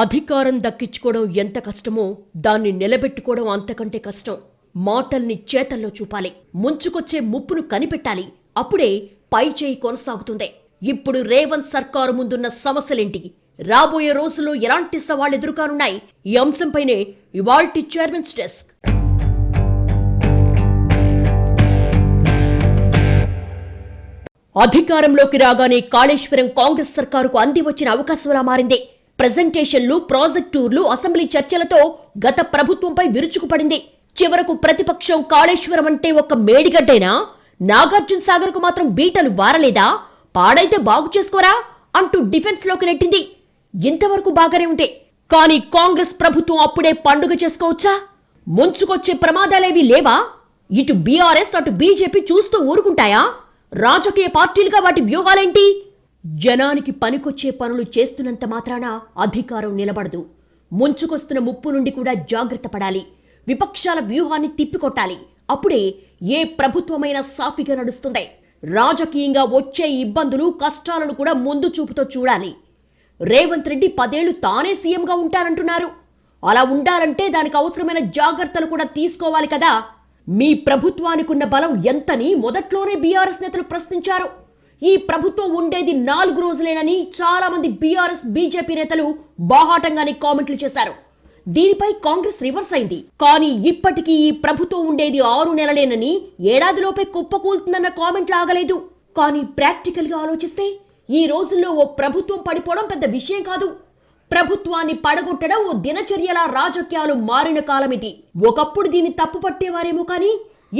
అధికారం దక్కించుకోవడం ఎంత కష్టమో దాన్ని నిలబెట్టుకోవడం అంతకంటే కష్టం. మాటల్ని చేతల్లో చూపాలి. ముంచుకొచ్చే ముప్పును కనిపెట్టాలి. అప్పుడే పై చేయి కొనసాగుతుంది. ఇప్పుడు రేవంత్ సర్కారు ముందున్న సమస్యలేంటి? రాబోయే రోజుల్లో ఎలాంటి సవాళ్ళు ఎదురుకానున్నాయి? ఈ అంశంపైనే ఇవాల్టి చైర్మన్స్ డెస్క్. అధికారంలోకి రాగానే కాళేశ్వరం కాంగ్రెస్ సర్కారుకు అంది వచ్చిన అవకాశంలా మారింది. ప్రజెంటేషన్లు ప్రాజెక్టూర్లు అసెంబ్లీ చర్చలతో గత ప్రభుత్వంపై విరుచుకుపడింది. చివరకు ప్రతిపక్షం కాళేశ్వరం అంటే ఒక మేడిగడ్డేనా? నాగార్జున సాగర్కు మాత్రం బీటలు వారలేదా? పాడైతే బాగు చేసుకోరా? అంటూ డిఫెన్స్లోకి నెట్టింది. ఇంతవరకు బాగానే ఉంటే. కానీ కాంగ్రెస్ ప్రభుత్వం అప్పుడే పండుగ చేసుకోవచ్చా? ముంచుకొచ్చే ప్రమాదాలేవి లేవా? ఇటు బీఆర్ఎస్ అటు బీజేపీ చూస్తూ ఊరుకుంటాయా? రాజకీయ పార్టీలుగా వాటి వ్యూహాలేంటి? జనానికి పనికొచ్చే పనులు చేస్తున్నంత మాత్రాన అధికారం నిలబడదు. ముంచుకొస్తున్న ముప్పు నుండి కూడా జాగ్రత్త పడాలి. విపక్షాల వ్యూహాన్ని తిప్పికొట్టాలి. అప్పుడే ఏ ప్రభుత్వమైనా సాఫీగా నడుస్తుంది. రాజకీయంగా వచ్చే ఇబ్బందులు కష్టాలను కూడా ముందు చూపుతో చూడాలి. రేవంత్ రెడ్డి పదేళ్ళు తానే సీఎంగా ఉంటానంటున్నారు. అలా ఉండాలంటే దానికి అవసరమైన జాగ్రత్తలు కూడా తీసుకోవాలి కదా. మీ ప్రభుత్వానికున్న బలం ఎంతని మొదట్లోనే బీఆర్ఎస్ నేతలు ప్రశ్నించారు. ఈ ప్రభుత్వం ఉండేది నాలుగు రోజులేనని చాలా మంది బీఆర్ఎస్ బీజేపీ నేతలు బాహాటంగానే కామెంట్లు చేశారు. దీనిపై కాంగ్రెస్ రివర్స్ అయింది. కానీ ఇప్పటికీ ఈ ప్రభుత్వం ఉండేది ఆరు నెలలేనని ఏడాదిలోపే కుప్పకూలుతుందన్న కామెంట్లు ఆగలేదు కానీ ప్రాక్టికల్గా ఆలోచిస్తే ఈ రోజుల్లో ఓ ప్రభుత్వం పడిపోవడం పెద్ద విషయం కాదు. ప్రభుత్వాన్ని పడగొట్టడం ఓ దినచర్యలా రాజకీయాలు మారిన కాలం ఇది ఒకప్పుడు దీన్ని తప్పు పట్టేవారేమో కానీ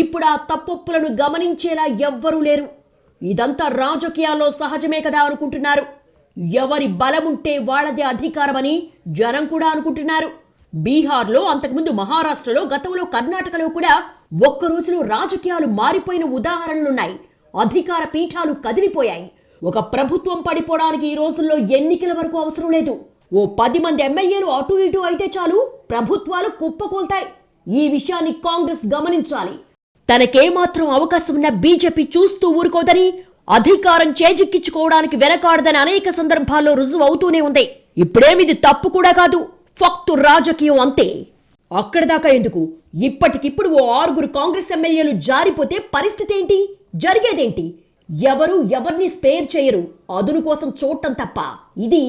ఇప్పుడు ఆ తప్పొప్పులను గమనించేలా ఎవ్వరూ లేరు. ఇదంతా రాజకీయాల్లో సహజమే కదా అనుకుంటున్నారు. ఎవరి బలముంటే వాళ్ళదే అధికారమని జనం కూడా అనుకుంటున్నారు. బీహార్లో అంతకుముందు మహారాష్ట్రలో గతంలో కర్ణాటకలో కూడా ఒక్క రోజులో రాజకీయాలు మారిపోయిన ఉదాహరణలున్నాయి. అధికార పీఠాలు కదిలిపోయాయి. ఒక ప్రభుత్వం పడిపోవడానికి ఈ రోజుల్లో ఎన్నికల వరకు అవసరం లేదు. ఓ పది మంది ఎమ్మెల్యేలు అటు ఇటు అయితే చాలు ప్రభుత్వాలు కుప్పకూల్తాయి. ఈ విషయాన్ని కాంగ్రెస్ గమనించాలి. తనకేమాత్రం అవకాశం ఉన్న బీజేపీ చూస్తూ ఊరుకోదని అధికారం చేజిక్కించుకోవడానికి వెనకాడదని అనేక సందర్భాల్లో రుజువు అవుతూనే ఉంది. ఇప్పుడేమిది తప్పు కూడా కాదు ఫక్తు రాజకీయం అంతే. అక్కడి దాకా ఎందుకు? ఇప్పటికిప్పుడు ఓ ఆరుగురు కాంగ్రెస్ ఎమ్మెల్యేలు జారిపోతే పరిస్థితి ఏంటి జరిగేదేంటి? ఎవరు ఎవరిని స్పేర్ చేయరు అదును కోసం చూడటం తప్ప. ఇది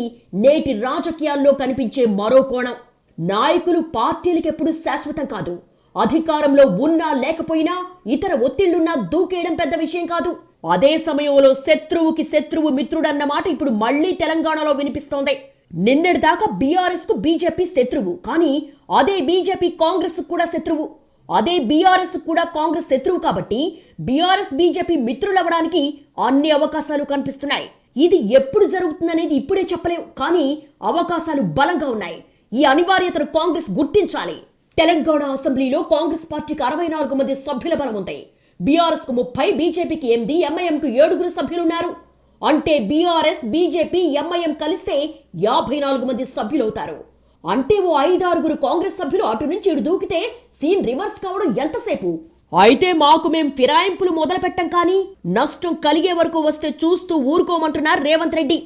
నేటి రాజకీయాల్లో కనిపించే మరో కోణం. నాయకులు పార్టీలకెప్పుడు శాశ్వతం కాదు. అధికారంలో ఉన్నా లేకపోయినా ఇతర ఒత్తిళ్ళున్నా దూకేయడం పెద్ద విషయం కాదు. అదే సమయంలో శత్రువుకి శత్రువు మిత్రుడన్న మాట ఇప్పుడు మళ్ళీ తెలంగాణలో వినిపిస్తోంది. నిన్నటి దాకా బీఆర్ఎస్కు బీజేపీ శత్రువు కానీ అదే బీజేపీ కాంగ్రెస్ కూడా శత్రువు. అదే బీఆర్ఎస్ కూడా కాంగ్రెస్ శత్రువు కాబట్టి బీఆర్ఎస్ బీజేపీ మిత్రులవ్వడానికి అన్ని అవకాశాలు కనిపిస్తున్నాయి. ఇది ఎప్పుడు జరుగుతుందనేది ఇప్పుడే చెప్పలేం కానీ అవకాశాలు బలంగా ఉన్నాయి. ఈ అనివార్యతను కాంగ్రెస్ గుర్తించాలి. తెలంగాణ అసెంబ్లీలో కాంగ్రెస్ పార్టీకి అరవై నాలుగు మంది సభ్యుల బలం ఉంది బీఆర్ఎస్కు ముప్పై బీజేపీకి ఎనిమిది ఎంఐఎం కు ఏడుగురు సభ్యులున్నారు. అంటే బీఆర్ఎస్ బీజేపీ ఎంఐఎం కలిస్తే యాభై నాలుగు మంది సభ్యులవుతారు. అంటే ఓ ఐదారుగురు కాంగ్రెస్ సభ్యులు అటు నుంచి ఇటు దూకితే సీన్ రివర్స్ కావడం ఎంతసేపు? అయితే మాకు మేం ఫిరాయింపులు మొదలు పెట్టం కానీ నష్టం కలిగే వరకు వస్తే చూస్తూ ఊరుకోమంటున్నారు రేవంత్ రెడ్డి.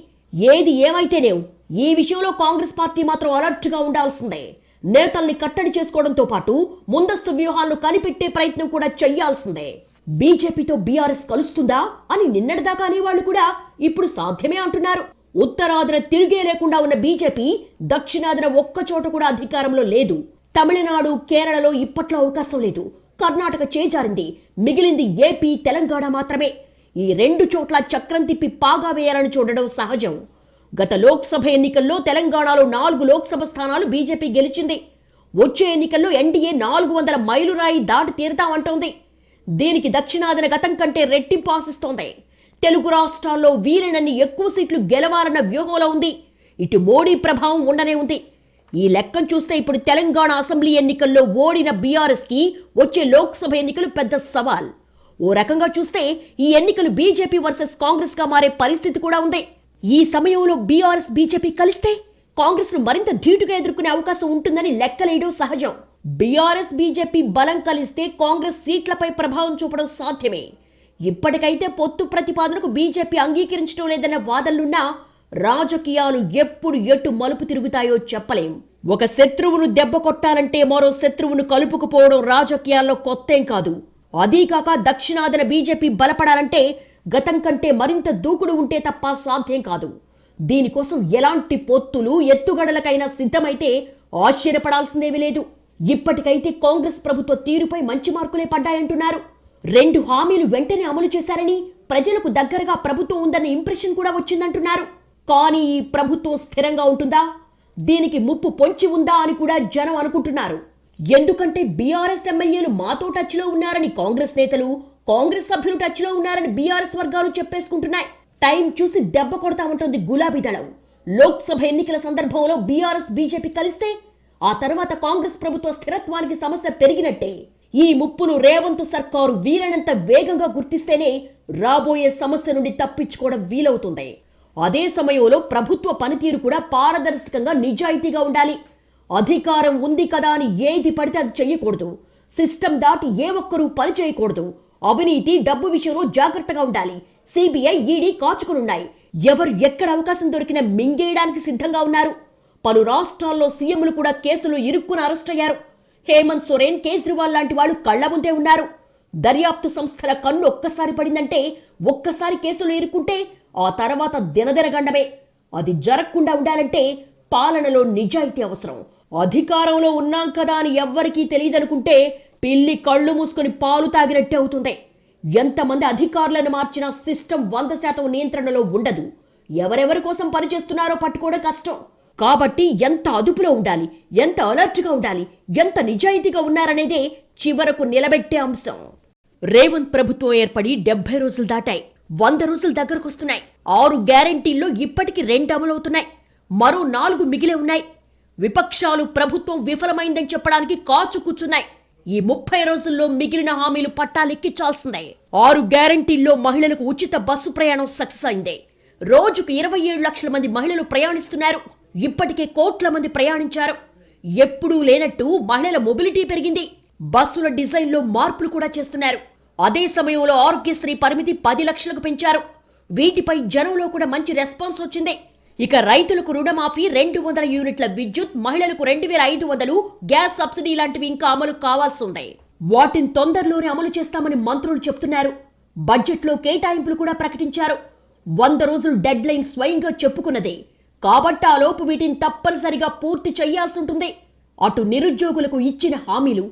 ఏది ఏమైతేనేం ఈ విషయంలో కాంగ్రెస్ పార్టీ మాత్రం అలర్ట్గా ఉండాల్సిందే. నేతల్ని కట్టడి చేసుకోవడంతో పాటు ముందస్తు వ్యూహాలను కనిపెట్టే ప్రయత్నం కూడా చెయ్యాల్సిందే. బీజేపీతో బీఆర్ఎస్ కలుస్తుందా అని నిన్నటిదాకా అనేవాళ్ళు కూడా ఇప్పుడు సాధ్యమే అంటున్నారు. ఉత్తరాదిన తిరిగే లేకుండా ఉన్న బీజేపీ దక్షిణాదిన ఒక్క చోట కూడా అధికారంలో లేదు. తమిళనాడు కేరళలో ఇప్పట్లో అవకాశం లేదు. కర్ణాటక చేజారింది. మిగిలింది ఏపీ తెలంగాణ మాత్రమే. ఈ రెండు చోట్ల చక్రం తిప్పి పాగా వేయాలని చూడడం సహజం. గత లోక్సభ ఎన్నికల్లో తెలంగాణలో నాలుగు లోక్సభ స్థానాలు బీజేపీ గెలిచింది. వచ్చే ఎన్నికల్లో ఎన్డీఏ నాలుగు వందల మైలురాయి దాటి తీరుతామంటోంది. దీనికి దక్షిణాదిన గతం కంటే రెట్టింపు ఆశిస్తోంది. తెలుగు రాష్ట్రాల్లో వీలైనన్ని ఎక్కువ సీట్లు గెలవాలన్న వ్యూహంలో ఉంది. ఇటు మోడీ ప్రభావం ఉండనే ఉంది. ఈ లెక్కను చూస్తే ఇప్పుడు తెలంగాణ అసెంబ్లీ ఎన్నికల్లో ఓడిన బీఆర్ఎస్కి వచ్చే లోక్సభ ఎన్నికలు పెద్ద సవాల్. ఓ రకంగా చూస్తే ఈ ఎన్నికలు బీజేపీ వర్సెస్ కాంగ్రెస్గా మారే పరిస్థితి కూడా ఉంది. ఈ సమయంలో బీఆర్ఎస్ బీజేపీ కలిస్తే కాంగ్రెస్ను మరింత ధీటుగా ఎదుర్కొనే అవకాశం ఉంటుందని లెక్కలేయడం సహజం. బీఆర్ఎస్ బీజేపీ బలం కలిస్తే కాంగ్రెస్ సీట్లపై ప్రభావం చూపడం సాధ్యమే. ఇప్పటికైతే పొత్తు ప్రతిపాదనకు బీజేపీ అంగీకరించడం లేదన్న వాదనలున్నా రాజకీయాలు ఎప్పుడు ఎటు మలుపు తిరుగుతాయో చెప్పలేం. ఒక శత్రువును దెబ్బ కొట్టాలంటే మరో శత్రువును కలుపుకుపోవడం రాజకీయాల్లో కొత్తేం కాదు. అదీకాక దక్షిణాదిన బీజేపీ బలపడాలంటే గతం కంటే మరింత దూకుడు ఉంటే తప్ప సాధ్యం కాదు. దీనికోసం ఎలాంటి పొత్తులు ఎత్తుగడలకైనా సిద్ధమైతే ఆశ్చర్యపడాల్సిందేమీ లేదు. ఇప్పటికైతే కాంగ్రెస్ ప్రభుత్వ తీరుపై మంచి మార్కులే పడ్డాయంటున్నారు. రెండు హామీలు వెంటనే అమలు చేశారని ప్రజలకు దగ్గరగా ప్రభుత్వం ఉందన్న ఇంప్రెషన్ కూడా వచ్చిందంటున్నారు. కానీ ఈ ప్రభుత్వం స్థిరంగా ఉంటుందా? దీనికి ముప్పు పొంచి ఉందా అని కూడా జనం అనుకుంటున్నారు. ఎందుకంటే బీఆర్ఎస్ ఎమ్మెల్యేలు మాతో టచ్లో ఉన్నారని కాంగ్రెస్ నేతలు కాంగ్రెస్ సభ్యులు టచ్లో ఉన్నారని బీఆర్ఎస్ వర్గాలు చెప్పేసుకుంటున్నాయి. టైం చూసి దెబ్బ కొడతామంటుంది గులాబీ దళం. లోక్సభ ఎన్నికల సందర్భంలో బీఆర్ఎస్ బీజేపీ కలిస్తే ఆ తర్వాత కాంగ్రెస్ ప్రభుత్వ స్థిరత్వానికి సమస్య పెరిగినట్టే. ఈ ముప్పును రేవంత్ సర్కారు వీలైనంత వేగంగా గుర్తిస్తేనే రాబోయే సమస్య నుండి తప్పించుకోవడం వీలవుతుంది. అదే సమయంలో ప్రభుత్వ పనితీరు కూడా పారదర్శకంగా నిజాయితీగా ఉండాలి. అధికారం ఉంది కదా అని ఏది పడితే అది చెయ్యకూడదు. సిస్టమ్ దాటి ఏ ఒక్కరూ పని చేయకూడదు. అవినీతి డబ్బు విషయంలో జాగ్రత్తగా ఉండాలి. C B I E D కాచుకునున్నాయి. ఎవరు ఎక్కడ అవకాశం దొరికినా మింగేయడానికి సిద్ధంగా ఉన్నారు. పలు రాష్ట్రాల్లో సీఎంలు కూడా కేసులు ఇరుక్కున అరెస్ట్ అయ్యారు. హేమంత్ సోరెన్ కేజ్రీవాల్ లాంటి వాళ్ళు కళ్ళ ముందే ఉన్నారు. దర్యాప్తు సంస్థల కన్ను ఒక్కసారి పడిందంటే ఒక్కసారి కేసులు ఇరుక్కుంటే ఆ తర్వాత దినదినగండమే అది జరగకుండా ఉండాలంటే పాలనలో నిజాయితీ అవసరం. అధికారంలో ఉన్నాం కదా అని ఎవ్వరికీ తెలియదనుకుంటే పిల్లి కళ్ళు మూసుకొని పాలు తాగినట్టే అవుతుంది. ఎంతమంది అధికారులను మార్చినా సిస్టమ్ వంద శాతం నియంత్రణలో ఉండదు. ఎవరెవరి కోసం పనిచేస్తున్నారో పట్టుకోవడం కష్టం. కాబట్టి ఎంత అదుపులో ఉండాలి ఎంత అలర్ట్గా ఉండాలి ఎంత నిజాయితీగా ఉన్నారనేదే చివరకు నిలబెట్టే అంశం. రేవంత్ ప్రభుత్వం ఏర్పడి డెబ్బై రోజులు దాటాయి. వంద రోజులు దగ్గరకు వస్తున్నాయి. ఆరు గ్యారంటీల్లో ఇప్పటికి రెండు అమలవుతున్నాయి. మరో నాలుగు మిగిలే ఉన్నాయి. విపక్షాలు ప్రభుత్వం విఫలమైందని చెప్పడానికి కాచు కూర్చున్నాయి ఈ ముప్పై రోజుల్లో మిగిలిన హామీలు పట్టాలెక్కించాల్సిందే. ఆరు గ్యారంటీల్లో మహిళలకు ఉచిత బస్సు ప్రయాణం సక్సెస్ అయింది. రోజుకు ఇరవై ఏడు లక్షల మంది మహిళలు ప్రయాణిస్తున్నారు. ఇప్పటికే కోట్ల మంది ప్రయాణించారు. ఎప్పుడూ లేనట్టు మహిళల మొబిలిటీ పెరిగింది. బస్సుల డిజైన్లో మార్పులు కూడా చేస్తున్నారు. అదే సమయంలో ఆరోగ్యశ్రీ పరిమితి పది లక్షలకు పెంచారు. వీటిపై జనంలో కూడా మంచి రెస్పాన్స్ వచ్చింది. ఇక రైతులకు రుణమాఫీ రెండు వందల యూనిట్ల విద్యుత్ మహిళలకు రెండు వేల ఐదు వందలు గ్యాస్ సబ్సిడీ లాంటివి ఇంకా అమలు కావాల్సి ఉంది. వాటిని తొందరలోనే అమలు చేస్తామని మంత్రులు చెప్తున్నారు. బడ్జెట్లో కేటాయింపులు కూడా ప్రకటించారు. వంద రోజులు డెడ్ లైన్ స్వయంగా చెప్పుకున్నదే. కాబట్టి ఆ లోపు వీటిని తప్పనిసరిగా పూర్తి చేయాల్సి ఉంటుంది. అటు నిరుద్యోగులకు ఇచ్చిన హామీలు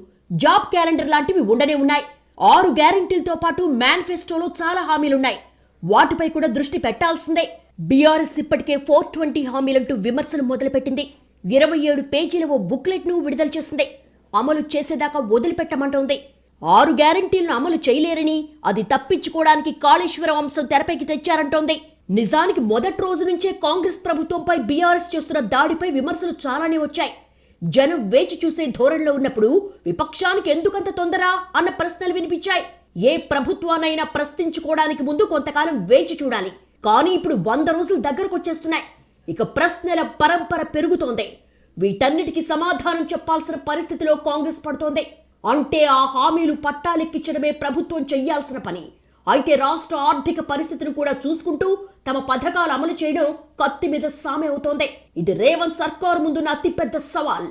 జాబ్ క్యాలెండర్ లాంటివి ఉండనే ఉన్నాయి. ఆరు గ్యారెంటీలతో పాటు మేనిఫెస్టోలో చాలా హామీలున్నాయి. వాటిపై కూడా దృష్టి పెట్టాల్సిందే. బీఆర్ఎస్ ఇప్పటికే ఫోర్ ట్వంటీ హామీలంటూ విమర్శలు మొదలుపెట్టింది. ఇరవై ఏడు పేజీల ఓ బుక్లెట్ను విడుదల చేసింది. అమలు చేసేదాకా వదిలిపెట్టమంటోంది. ఆరు గ్యారంటీలను అమలు చేయలేరని అది తప్పించుకోవడానికి కాళేశ్వర వంశం తెరపైకి తెచ్చారంటోంది. నిజానికి మొదటి రోజు నుంచే కాంగ్రెస్ ప్రభుత్వంపై బీఆర్ఎస్ చేస్తున్న దాడిపై విమర్శలు చాలానే వచ్చాయి. జనం వేచి చూసే ధోరణిలో ఉన్నప్పుడు విపక్షానికి ఎందుకంత తొందర అన్న ప్రశ్నలు వినిపించాయి. ఏ ప్రభుత్వానైనా ప్రశ్నించుకోవడానికి ముందు కొంతకాలం వేచి చూడాలి. కానీ ఇప్పుడు వంద రోజులు దగ్గరకు వచ్చేస్తున్నాయి ఇక ప్రశ్నల పరంపర పెరుగుతోంది. వీటన్నిటికీ సమాధానం చెప్పాల్సిన పరిస్థితిలో కాంగ్రెస్ పడుతోంది. అంటే ఆ హామీలు పట్టాలెక్కించడమే ప్రభుత్వం చెయ్యాల్సిన పని. అయితే రాష్ట్ర ఆర్థిక పరిస్థితిని కూడా చూసుకుంటూ తమ పథకాలు అమలు చేయడం కత్తి మీద సామె అవుతోంది. ఇది రేవంత్ సర్కారు ముందున్న అతిపెద్ద సవాల్.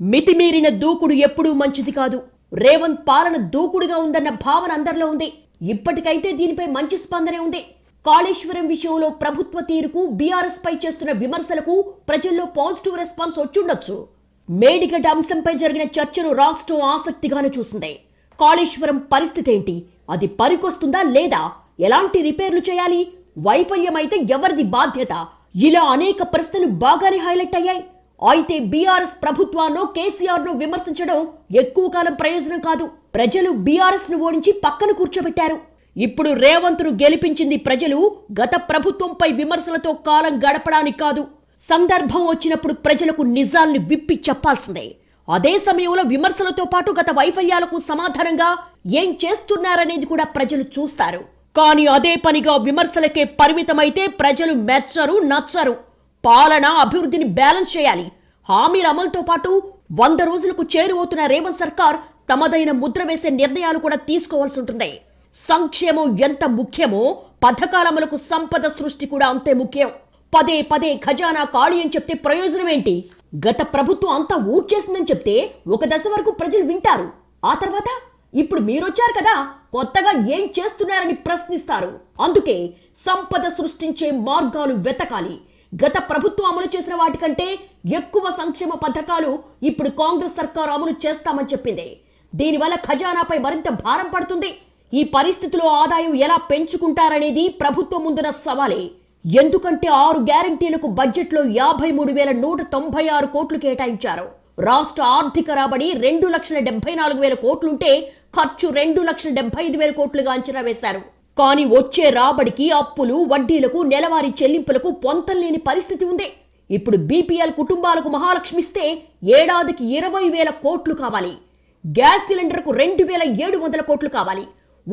మితిమీరిన దూకుడు ఎప్పుడూ మంచిది కాదు. రేవంత్ పాలన దూకుడుగా ఉందన్న భావన అందరిలో ఉంది. ఇప్పటికైతే దీనిపై మంచి స్పందనే ఉంది. కాళేశ్వరం విషయంలో ప్రభుత్వ తీరుకు బీఆర్ఎస్ పై చేస్తున్న విమర్శలకు ప్రజల్లో పాజిటివ్ రెస్పాన్స్ వచ్చుండొచ్చు. మేడిగడ్డ అంశంపై జరిగిన చర్చను రాష్ట్రం ఆసక్తిగానే చూసింది. కాళేశ్వరం పరిస్థితి ఏంటి? అది పనికొస్తుందా లేదా? ఎలాంటి రిపేర్లు చేయాలి? వైఫల్యమైతే ఎవరిది బాధ్యత? ఇలా అనేక ప్రశ్నలు బాగానే హైలైట్ అయ్యాయి. అయితే బీఆర్ఎస్ ప్రభుత్వాన్నో కేసీఆర్ను విమర్శించడం ఎక్కువ కాలం ప్రయోజనం కాదు. ప్రజలు బీఆర్ఎస్ను ఓడించి పక్కన కూర్చోబెట్టారు. ఇప్పుడు రేవంత్ను గెలిపించింది ప్రజలు గత ప్రభుత్వంపై విమర్శలతో కాలం గడపడానికి కాదు. సందర్భం వచ్చినప్పుడు ప్రజలకు నిజాల్ని విప్పి చెప్పాల్సిందే. అదే సమయంలో విమర్శలతో పాటు గత వైఫల్యాలకు సమాధానంగా ఏం చేస్తున్నారనేది కూడా ప్రజలు చూస్తారు. కానీ అదే పనిగా విమర్శలకే పరిమితమైతే ప్రజలు మెచ్చరు నచ్చరు. పాలన అభివృద్ధిని బ్యాలెన్స్ చేయాలి. హామీల అమలుతో పాటు వంద రోజులకు చేరువవుతున్న రేవంత్ సర్కార్ తమదైన ముద్ర వేసే నిర్ణయాలు కూడా తీసుకోవాల్సి ఉంటుంది. సంక్షేమం ఎంత ముఖ్యమో పథకాల సంపద సృష్టి కూడా అంతే ముఖ్యం. పదే పదే ఖజానా ఖాళీ అని చెప్తే ప్రయోజనం ఏంటి గత ప్రభుత్వం అంతా ఊడ్చేసిందని చెప్తే ఒక దశ వరకు ప్రజలు వింటారు. ఆ తర్వాత ఇప్పుడు మీరొచ్చారు కదా కొత్తగా ఏం చేస్తున్నారని ప్రశ్నిస్తారు. అందుకే సంపద సృష్టించే మార్గాలు వెతకాలి. గత ప్రభుత్వం అమలు చేసిన వాటికంటే ఎక్కువ సంక్షేమ పథకాలు ఇప్పుడు కాంగ్రెస్ సర్కారు అమలు చేస్తామని చెప్పింది. దీనివల్ల ఖజానాపై మరింత భారం పడుతుంది. ఈ పరిస్థితిలో ఆదాయం ఎలా పెంచుకుంటారనేది ప్రభుత్వం ముందున సవాలే. ఎందుకంటే ఆరు గ్యారంటీలకు బడ్జెట్లో యాభై మూడు వేల నూట తొంభై ఆరు కోట్లు కేటాయించారు. రాష్ట్ర ఆర్థిక రాబడి రెండు లక్షల డెబ్బై నాలుగు వేల కోట్లుంటే ఖర్చు రెండు లక్షల డెబ్బై ఐదు వేల కోట్లుగా అంచనా వేశారు. కానీ వచ్చే రాబడికి అప్పులు వడ్డీలకు నెలవారీ చెల్లింపులకు పొంతలేని పరిస్థితి ఉంది. ఇప్పుడు బీపీఎల్ కుటుంబాలకు మహాలక్ష్మిస్తే ఏడాదికి ఇరవై వేల కోట్లు కావాలి. గ్యాస్ సిలిండర్కు రెండు వేల ఏడు వందల కోట్లు కావాలి.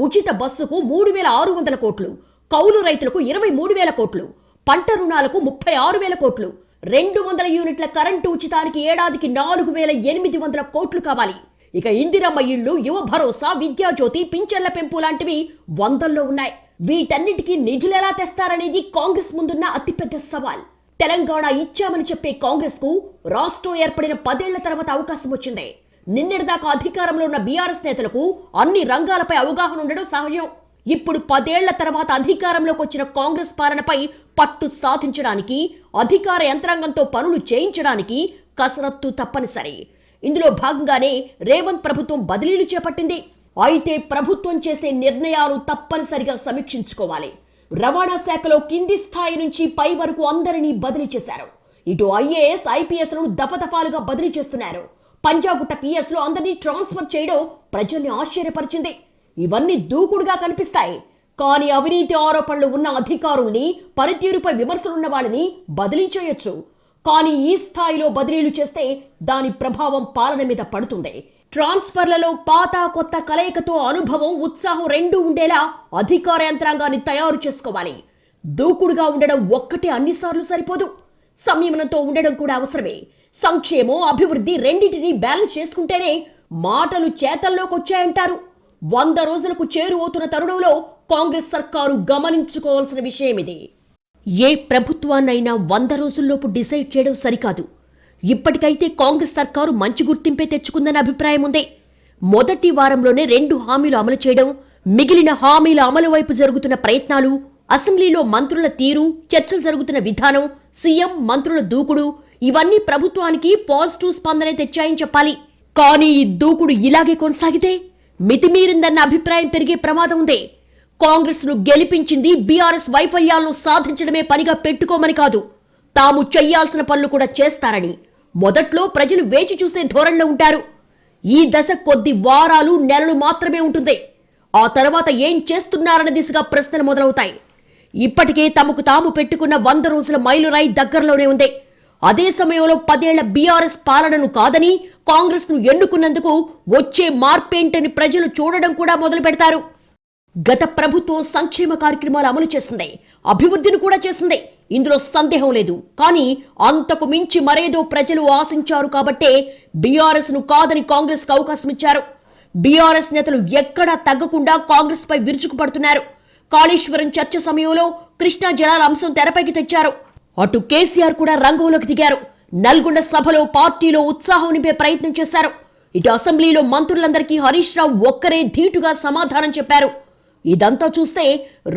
ఉచిత బస్సుకు మూడు వేల ఆరు వందల కోట్లు కౌలు రైతులకు ఇరవై మూడు వేల కోట్లు పంట రుణాలకు ముప్పై ఆరు వేల కోట్లు రెండు వందల యూనిట్ల కరెంటు ఉచితానికి ఏడాదికి నాలుగు వేల ఎనిమిది వందల కోట్లు కావాలి. ఇక ఇందిరమ్మ ఇళ్ళు యువ భరోసా విద్యాజ్యోతి పింఛన్ల పెంపు లాంటివి వందల్లో ఉన్నాయి. వీటన్నిటికీ నిధులు ఎలా తెస్తారనేది కాంగ్రెస్ ముందున్న అతిపెద్ద సవాల్. తెలంగాణ ఇచ్చామని చెప్పే కాంగ్రెస్కు రాష్ట్రం ఏర్పడిన పదేళ్ళ తర్వాత అవకాశం వచ్చింది. నిన్నటిదాకా అధికారంలో ఉన్న బీఆర్ఎస్ నేతలకు అన్ని రంగాలపై అవగాహన ఉండడం సహజం. ఇప్పుడు పదేళ్ళ తర్వాత అధికారంలోకి వచ్చిన కాంగ్రెస్ పాలనపై పట్టు సాధించడానికి అధికార యంత్రాంగంతో పనులు చేయించడానికి కసరత్తు తప్పనిసరి. ఇందులో భాగంగానే రేవంత్ ప్రభుత్వం బదిలీలు చేపట్టింది. అయితే ప్రభుత్వం చేసే నిర్ణయాలు తప్పనిసరిగా సమీక్షించుకోవాలి. రవాణా శాఖలో కింది స్థాయి నుంచి పై వరకు అందరినీ బదిలీ చేశారు. ఇటు ఐఏఎస్ ఐపీఎస్లను దఫదఫాలుగా బదిలీ చేస్తున్నారు. పంజాగుట్ట పిఎస్లో అందరినీ ట్రాన్స్ఫర్ చేయడం ప్రజల్ని ఆశ్చర్యపరిచింది. ఇవన్నీ దూకుడుగా కనిపిస్తాయి. కానీ అవినీతి ఆరోపణలు ఉన్న అధికారుల్ని పనితీరుపై విమర్శలున్న వాళ్ళని బదిలీ చేయొచ్చు కానీ ఈ స్థాయిలో బదిలీలు చేస్తే దాని ప్రభావం పాలన మీద పడుతుంది. ట్రాన్స్ఫర్లలో పాత కొత్త కలయికతో అనుభవం ఉత్సాహం రెండూ ఉండేలా అధికార యంత్రాంగాన్ని తయారు చేసుకోవాలి. దూకుడుగా ఉండడం ఒక్కటే అన్నిసార్లు సరిపోదు. సంయమనంతో ఉండడం కూడా అవసరమే. సంక్షేమం అభివృద్ధి రెండింటిని బ్యాలెన్స్ చేసుకుంటేనే మాటలు చేతల్లోకి వచ్చాయంటారు వంద రోజులకు చేరువవుతున్న తరుణంలో కాంగ్రెస్ సర్కారు గమనించుకోవాల్సిన విషయం ఇది ఏ ప్రభుత్వాన్నైనా వంద రోజుల్లోపు డిసైడ్ చేయడం సరికాదు. ఇప్పటికైతే కాంగ్రెస్ సర్కారు మంచి గుర్తింపే తెచ్చుకుందన్న అభిప్రాయం ఉంది. మొదటి వారంలోనే రెండు హామీలు అమలు చేయడం మిగిలిన హామీల అమలు వైపు జరుగుతున్న ప్రయత్నాలు అసెంబ్లీలో మంత్రుల తీరు చర్చలు జరుగుతున్న విధానం సీఎం మంత్రుల దూకుడు ఇవన్నీ ప్రభుత్వానికి పాజిటివ్ స్పందనే తెచ్చాయని చెప్పాలి. కానీ ఈ దూకుడు ఇలాగే కొనసాగితే మితిమీరిందన్న అభిప్రాయం పెరిగే ప్రమాదం ఉంది. కాంగ్రెస్ను గెలిపించింది బీఆర్ఎస్ వైఫల్యాలను సాధించడమే పనిగా పెట్టుకోమని కాదు. తాము చెయ్యాల్సిన పనులు కూడా చేస్తారని మొదట్లో ప్రజలు వేచి చూసే ధోరణిలో ఉంటారు. ఈ దశ కొద్ది వారాలు నెలలు మాత్రమే ఉంటుంది. ఆ తర్వాత ఏం చేస్తున్నారన్న దిశగా ప్రశ్నలు మొదలవుతాయి. ఇప్పటికే తమకు తాము పెట్టుకున్న వంద రోజుల మైలురాయి దగ్గరలోనే ఉంది. అదే సమయంలో పదేళ్ళ బీఆర్ఎస్ పాలనను కాదని కాంగ్రెస్ను ఎన్నుకున్నందుకు వచ్చే మార్పేంటని ప్రజలు చూడడం కూడా మొదలు పెడతారు. గత ప్రభుత్వం సంక్షేమ కార్యక్రమాలు అమలు చేసింది. అభివృద్ధిని కూడా చేసింది. ఇందులో సందేహం లేదు. కానీ అంతకు మించి మరేదో ప్రజలు ఆశించారు కాబట్టే బీఆర్ఎస్ను కాదని కాంగ్రెస్కు అవకాశం ఇచ్చారు. బీఆర్ఎస్ నేతలు ఎక్కడా తగ్గకుండా కాంగ్రెస్ పై విరుచుకుపడుతున్నారు. కాళేశ్వరం చర్చ సమయంలో కృష్ణా జలాల అంశం తెరపైకి తెచ్చారు. అటు కేసీఆర్ కూడా రంగంలోకి దిగారు. నల్గొండ సభలో పార్టీలో ఉత్సాహం నింపే ప్రయత్నం చేశారు. ఇటు అసెంబ్లీలో మంత్రులందరికీ హరీష్ రావు ఒక్కరే ధీటుగా సమాధానం చెప్పారు. ఇదంతా చూస్తే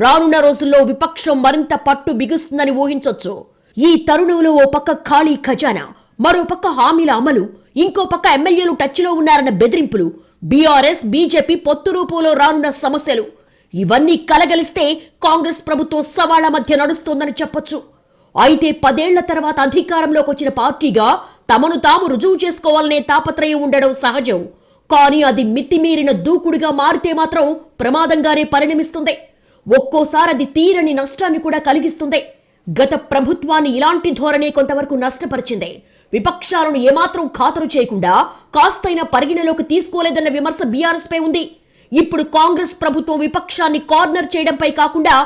రానున్న రోజుల్లో విపక్షం మరింత పట్టు బిగుస్తుందని ఊహించొచ్చు. ఈ తరుణంలో ఓ పక్క ఖాళీ ఖజానా మరో పక్క హామీల అమలు ఇంకో పక్క ఎమ్మెల్యేలు టచ్లో ఉన్నారన్న బెదిరింపులు బీఆర్ఎస్ బీజేపీ పొత్తు రూపంలో రానున్న సమస్యలు. ఇవన్నీ కలగలిస్తే కాంగ్రెస్ ప్రభుత్వం సవాళ్ళ మధ్య నడుస్తోందని చెప్పొచ్చు. అయితే పదేళ్ళ తర్వాత అధికారంలోకి వచ్చిన పార్టీగా తమను తాము రుజువు చేసుకోవాలనే తాపత్రయం ఉండడం సహజం. కానీ అది మితిమీరిన దూకుడుగా మారితే మాత్రం ప్రమాదంగానే పరిణమిస్తుంది. ఒక్కోసారి అది తీరని నష్టాన్ని కూడా కలిగిస్తుంది. గత ప్రభుత్వాన్ని ఇలాంటి ధోరణి కొంతవరకు నష్టపరిచింది. విపక్షాలను ఏమాత్రం ఖాతరు చేయకుండా కాస్తైనా పరిగణలోకి తీసుకోలేదన్న విమర్శ బీఆర్ఎస్ పై ఉంది. ఇప్పుడు కాంగ్రెస్ ప్రభుత్వం విపక్షాన్ని కార్నర్ చేయడంపై కాకుండా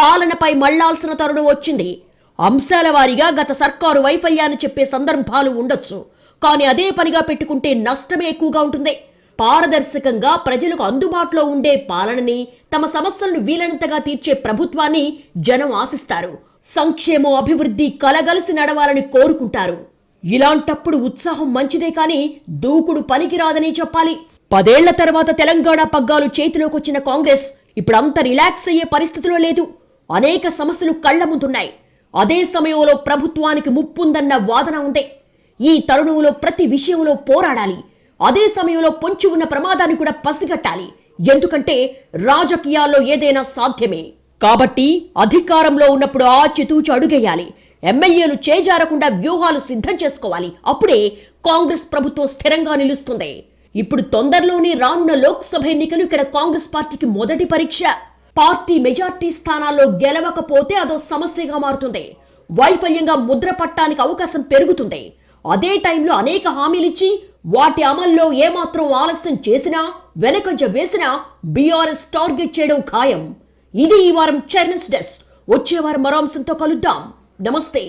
పాలనపై మళ్ళాల్సిన తరుణం వచ్చింది. అంశాల వారీగా గత సర్కారు వైఫల్యాన్ని చెప్పే సందర్భాలు ఉండొచ్చు. కానీ అదే పనిగా పెట్టుకుంటే నష్టమే ఎక్కువగా ఉంటుంది. పారదర్శకంగా ప్రజలకు అందుబాటులో ఉండే పాలనని తమ సమస్యలను వీలైనంతగా తీర్చే ప్రభుత్వాన్ని జనం ఆశిస్తారు. సంక్షేమం అభివృద్ధి కలగలిసి నడవాలని కోరుకుంటారు. ఇలాంటప్పుడు ఉత్సాహం మంచిదే కానీ దూకుడు పనికిరాదని చెప్పాలి. పదేళ్ళ తర్వాత తెలంగాణ పగ్గాలు చేతిలోకి వచ్చిన కాంగ్రెస్ ఇప్పుడు అంత రిలాక్స్ అయ్యే పరిస్థితిలో లేదు. అనేక సమస్యలు కళ్ళ ముందున్నాయి. అదే సమయంలో ప్రభుత్వానికి ముప్పుందన్న వాదన ఉంది. ఈ తరుణంలో ప్రతి విషయంలో పోరాడాలి. అదే సమయంలో పొంచి ఉన్న ప్రమాదాన్ని కూడా పసిగట్టాలి. ఎందుకంటే రాజకీయాల్లో ఏదైనా సాధ్యమే. కాబట్టి అధికారంలో ఉన్నప్పుడు ఆచితూచి అడుగేయాలి. ఎమ్మెల్యేలు చేజారకుండా వ్యూహాలు సిద్ధం చేసుకోవాలి. అప్పుడే కాంగ్రెస్ ప్రభుత్వం స్థిరంగా నిలుస్తుంది. ఇప్పుడు తొందరలోనే రానున్న లోక్సభ ఎన్నికలు ఇక్కడ కాంగ్రెస్ పార్టీకి మొదటి పరీక్ష. పార్టీ మెజార్టీ స్థానాల్లో గెలవకపోతే అదో సమస్యగా మారుతుంది. వైఫల్యంగా ముద్ర పట్టానికి అవకాశం పెరుగుతుంది. అదే టైంలో అనేక హామీలిచ్చి వాటి అమల్లో ఏమాత్రం ఆలస్యం చేసినా వెనకంజ వేసినా బీఆర్ఎస్ టార్గెట్ చేయడం ఖాయం. ఇది ఈ వారం చైర్మన్స్ డెస్క్. వచ్చే వారం మరో అంశంతో కలుద్దాం. నమస్తే.